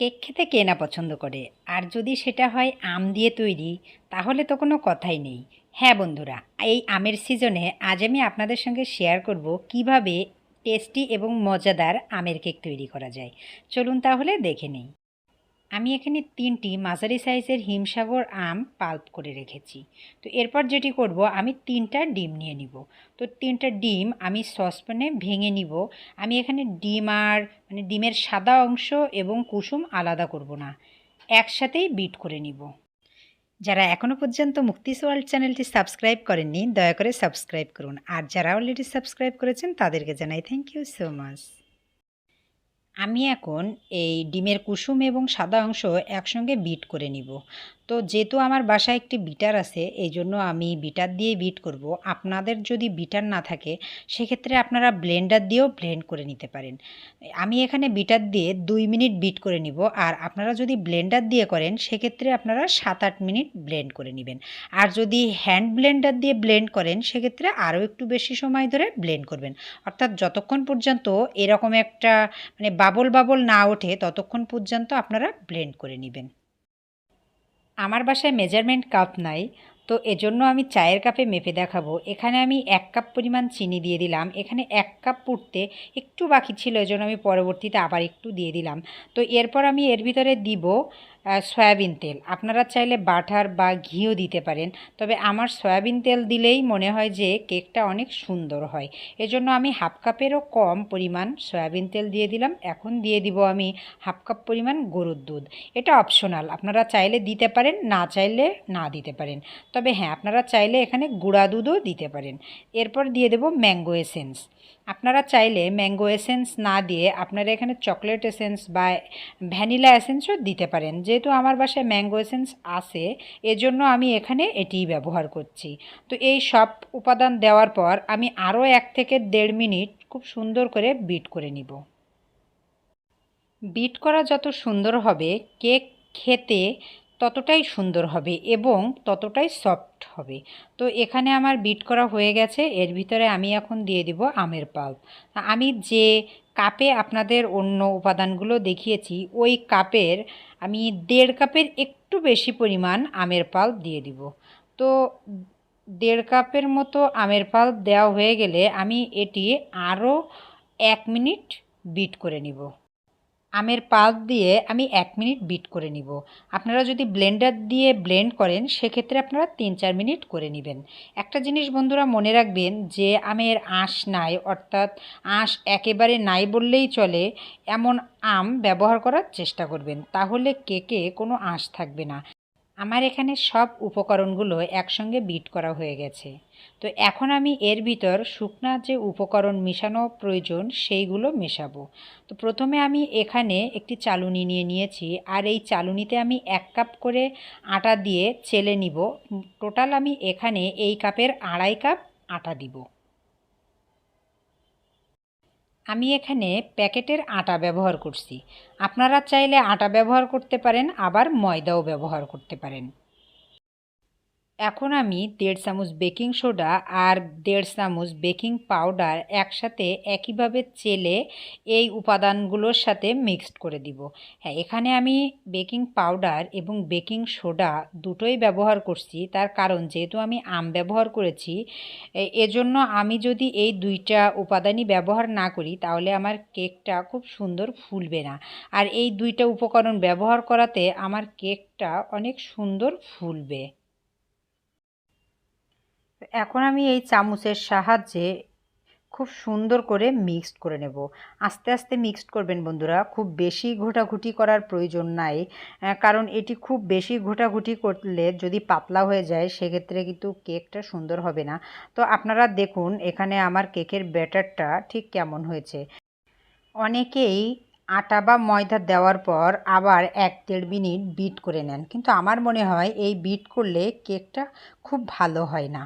Cake খেতে কে না পছন্দ করে? আর যদি সেটা হয় আম দিয়ে তৈরি, তাহলে তো কোনো কথাই নেই। হ্যাঁ বন্ধুরা, এই আমের সিজনে আজ আমি আপনাদের সঙ্গে শেয়ার করব কীভাবে টেস্টি এবং মজাদার আমের কেক তৈরি করা যায়। চলুন তাহলে দেখে নেই। আমি এখানে তিনটি মাঝারি সাইজের হিমসাগর আম পাল্প করে রেখেছি। তো এরপর যেটি করব, আমি তিনটা ডিম নিয়ে নিব। তো তিনটা ডিম আমি সসপ্যানে ভেঙে নিব। আমি এখানে ডিম আর মানে ডিমের সাদা অংশ এবং কুসুম আলাদা করব না। একসাথেই বিট করে নিব। যারা এখনও পর্যন্ত মুক্তি ওয়ার্ল্ড চ্যানেলটি সাবস্ক্রাইব করেননি, দয়া করে সাবস্ক্রাইব করুন। আর যারা অলরেডি সাবস্ক্রাইব করেছেন, তাদেরকে জানাই থ্যাংক ইউ সো মাচ। আমি এখন এই ডিমের কুসুম এবং সাদা অংশ একসঙ্গে বিট করে নিব। তো যেহেতু আমার বাসায় একটি বিটার আছে, এই জন্য আমি বিটার দিয়ে বিট করব। আপনাদের যদি বিটার না থাকে, সেক্ষেত্রে আপনারা ব্লেন্ডার দিয়েও ব্লেন্ড করে নিতে পারেন। আমি এখানে বিটার দিয়ে দুই মিনিট বিট করে নিব। আর আপনারা যদি ব্লেন্ডার দিয়ে করেন, সেক্ষেত্রে আপনারা সাত আট মিনিট ব্লেন্ড করে নেবেন। আর যদি হ্যান্ড ব্লেন্ডার দিয়ে ব্লেন্ড করেন, সেক্ষেত্রে আরও একটু বেশি সময় ধরে ব্লেন্ড করবেন। অর্থাৎ যতক্ষণ পর্যন্ত এরকম একটা মানে বাবল বাবল না ওঠে, ততক্ষণ পর্যন্ত আপনারা ব্লেন্ড করে নেবেন। আমার বাসায় মেজারমেন্ট কাপ নাই, তো এজন্য আমি চায়ের কাপে মেপে দেখাবো। এখানে আমি এক কাপ পরিমাণ চিনি দিয়ে দিলাম। এখানে এক কাপ পুড়তে একটু বাকি ছিল, এজন্য আমি পরবর্তীতে আবার একটু দিয়ে দিলাম। তো এরপর আমি এর ভিতরে দিব সয়াবিন তেল। আপনারা চাইলে বাটার বা ঘিও দিতে পারেন, তবে আমার সয়াবিন তেল দিলেই মনে হয় যে কেকটা অনেক সুন্দর হয়। এজন্য আমি হাফ কাপেরও কম পরিমাণ সয়াবিন তেল দিয়ে দিলাম। এখন দিয়ে দিব আমি হাফ কাপ পরিমাণ গরুর দুধ। এটা অপশনাল, আপনারা চাইলে দিতে পারেন, না চাইলে না দিতে পারেন। তবে হ্যাঁ আপনারা চাইলে এখানে গুঁড়া দুধও দিতে পারেন। এরপর দিয়ে দেব ম্যাঙ্গো এসেন্স। আপনারা চাইলে ম্যাঙ্গো এসেন্স না দিয়ে আপনারা এখানে চকলেট এসেন্স বা ভ্যানিলা এসেন্সও দিতে পারেন যেহেতু আমার বাসায় ম্যাঙ্গো এসেন্স আছে, এজন্য আমি এখানে এটিই ব্যবহার করছি। তো এই সব উপাদান দেওয়ার পর আমি আরও এক থেকে দেড় মিনিট খুব সুন্দর করে বিট করে নিব। বিট করা যত সুন্দর হবে, কেক খেতে ততটাই সুন্দর হবে এবং ততটাই সফট হবে। তো এখানে আমার বিট করা হয়ে গেছে, এর ভিতরে আমি এখন দিয়ে দিব আমের পাল্প। আমি যে কাপে আপনাদের অন্য উপাদানগুলো দেখিয়েছি, ওই কাপের আমি দেড় কাপের একটু বেশি পরিমাণ আমের পাল্প দিয়ে দিব। তো দেড় কাপের মতো আমের পাল্প দেওয়া হয়ে গেলে আমি এটি আরও এক মিনিট বিট করে নিব। আমের পাল্প দিয়ে আমি এক মিনিট বিট করে নিব। আপনারা যদি ব্লেন্ডার দিয়ে ব্লেন্ড করেন, সেক্ষেত্রে আপনারা তিন চার মিনিট করে নেবেন। একটা জিনিস বন্ধুরা মনে রাখবেন, যে আমের আঁশ নাই, অর্থাৎ আঁশ একেবারে নাই বললেই চলে, এমন আম ব্যবহার করার চেষ্টা করবেন। তাহলে কেকে কোনো আঁশ থাকবে না। আমার এখানে সব উপকরণগুলো একসঙ্গে বিট করা হয়ে গেছে। তো এখন আমি এর ভিতর শুকনা যে উপকরণ মেশানো প্রয়োজন, সেইগুলো মেশাবো। তো প্রথমে আমি এখানে একটি চালুনি নিয়ে নিয়েছি, আর এই চালুনিতে আমি এক কাপ করে আটা দিয়ে চেলে নিব। টোটাল আমি এখানে এই কাপের আড়াই কাপ আটা দিব। আমি এখানে প্যাকেটের আটা ব্যবহার করছি। আপনারা চাইলে আটা ব্যবহার করতে পারেন, আবার ময়দাও ব্যবহার করতে পারেন। এখন আমি দেড় চামচ বেকিং সোডা আর দেড় চামচ বেকিং পাউডার একসাথে একইভাবে চেলে এই উপাদানগুলোর সাথে মিক্সড করে দিব। হ্যাঁ এখানে আমি বেকিং পাউডার এবং বেকিং সোডা দুটোই ব্যবহার করছি। তার কারণ যেহেতু আমি আম ব্যবহার করেছি এজন্য আমি যদি এই দুইটা উপাদানই ব্যবহার না করি, তাহলে আমার কেকটা খুব সুন্দর ফুলবে না। আর এই দুইটা উপকরণ ব্যবহার করাতে আমার কেকটা অনেক সুন্দর ফুলবে। এখন আমি এই চামচের সাহায্যে খুব সুন্দর করে মিক্সড করে নেব। আস্তে আস্তে মিক্সড করবেন বন্ধুরা, খুব বেশি ঘোটাঘুটি করার প্রয়োজন নাই কারণ এটি খুব বেশি ঘোটাঘুটি করলে যদি পাতলা হয়ে যায়, সেক্ষেত্রে কিন্তু কেকটা সুন্দর হবে না। তো আপনারা দেখুন, এখানে আমার কেকের ব্যাটারটা ঠিক কেমন হয়েছে। অনেকেই আটা বা ময়দা দেওয়ার পর আবার এক দেড় মিনিট বিট করে নেন। কিন্তু আমার মনে হয় এই বিট করলে কেকটা খুব ভালো হয় না।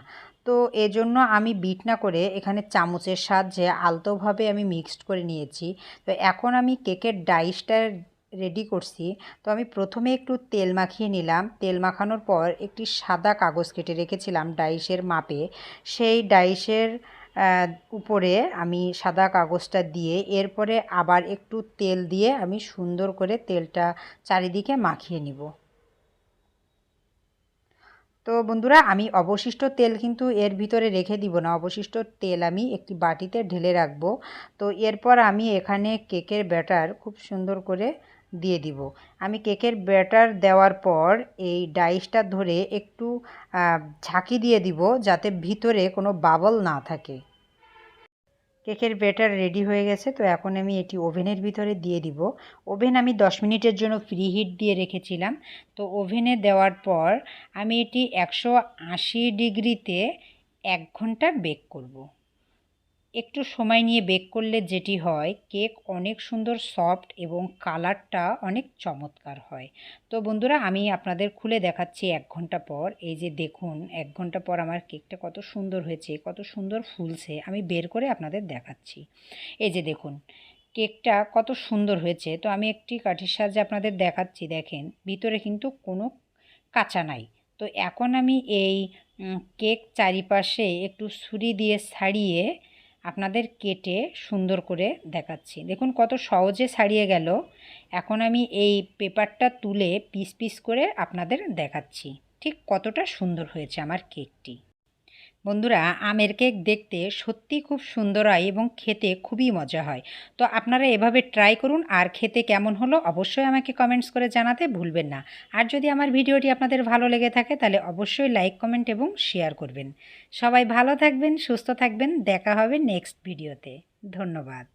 তো এজন্য আমি বিট না করে এখানে চামচের সাহায্যে আলতোভাবে আমি মিক্সড করে নিয়েছি। তো এখন আমি কেকের ডাইসটা রেডি করছি। তো আমি প্রথমে একটু তেল মাখিয়ে নিলাম। তেল মাখানোর পর একটি সাদা কাগজ কেটে রেখেছিলাম ডাইসের মাপে। সেই ডাইসের উপরে আমি সাদা কাগজটা দিয়ে এরপরে আবার একটু তেল দিয়ে আমি সুন্দর করে তেলটা চারিদিকে মাখিয়ে নিব। তো বন্ধুরা, আমি অবশিষ্ট তেল কিন্তু এর ভিতরে রেখে দিব না। অবশিষ্ট তেল আমি একটি বাটিতে ঢেলে রাখব। তো এরপর আমি এখানে কেকের ব্যাটার খুব সুন্দর করে দিয়ে দিব। আমি কেকের ব্যাটার দেওয়ার পর এই ডাইসটা ধরে একটু ঝাঁকি দিয়ে দিব যাতে ভিতরে কোনো বাবল না থাকে। কেকের ব্যাটার রেডি হয়ে গেছে, তো এখন আমি এটি ওভেনের ভিতরে দিয়ে দিব। ওভেন আমি দশ মিনিটের জন্য ফ্রি হিট দিয়ে রেখেছিলাম, তো ওভেনে দেওয়ার পর আমি এটি একশো আশি ডিগ্রিতে এক ঘণ্টা বেক করব। একটু সময় নিয়ে বেক করলে যেটি হয় কেক অনেক সুন্দর সফট এবং কালারটা অনেক চমৎকার হয়। তো বন্ধুরা, আমি আপনাদের খুলে দেখাচ্ছি এক ঘণ্টা পর। এই যে দেখুন, এক ঘণ্টা পর আমার কেকটা কত সুন্দর হয়েছে, কত সুন্দর ফুলছে, আমি বের করে আপনাদের দেখাচ্ছি। এই যে দেখুন কেকটা কত সুন্দর হয়েছে। তো আমি একটি কাঠির সাহায্যে আপনাদের দেখাচ্ছি, দেখেন, ভিতরে কিন্তু কোনো কাঁচা নাই। তো এখন আমি এই কেক চারিপাশে একটু ছুরি দিয়ে ছাড়িয়ে আপনাদের কেটে সুন্দর করে দেখাচ্ছি। দেখুন কত সহজে ছাড়িয়ে গেল। এখন আমি এই পেপারটা তুলে পিস পিস করে আপনাদের দেখাচ্ছি। ঠিক কতটা সুন্দর হয়েছে আমার কেকটি। বন্ধুরা, আমের কেক দেখতে সত্যি খুব সুন্দর হয় এবং খেতে খুবই মজা হয়। তো আপনারা এভাবে ট্রাই করুন, আর খেতে কেমন হলো অবশ্যই আমাকে কমেন্টস করে জানাতে ভুলবেন না। আর যদি আমার ভিডিওটি আপনাদের ভালো লেগে থাকে, তাহলে অবশ্যই লাইক কমেন্ট এবং শেয়ার করবেন। সবাই ভালো থাকবেন, সুস্থ থাকবেন, দেখা হবে নেক্সট ভিডিওতে ধন্যবাদ।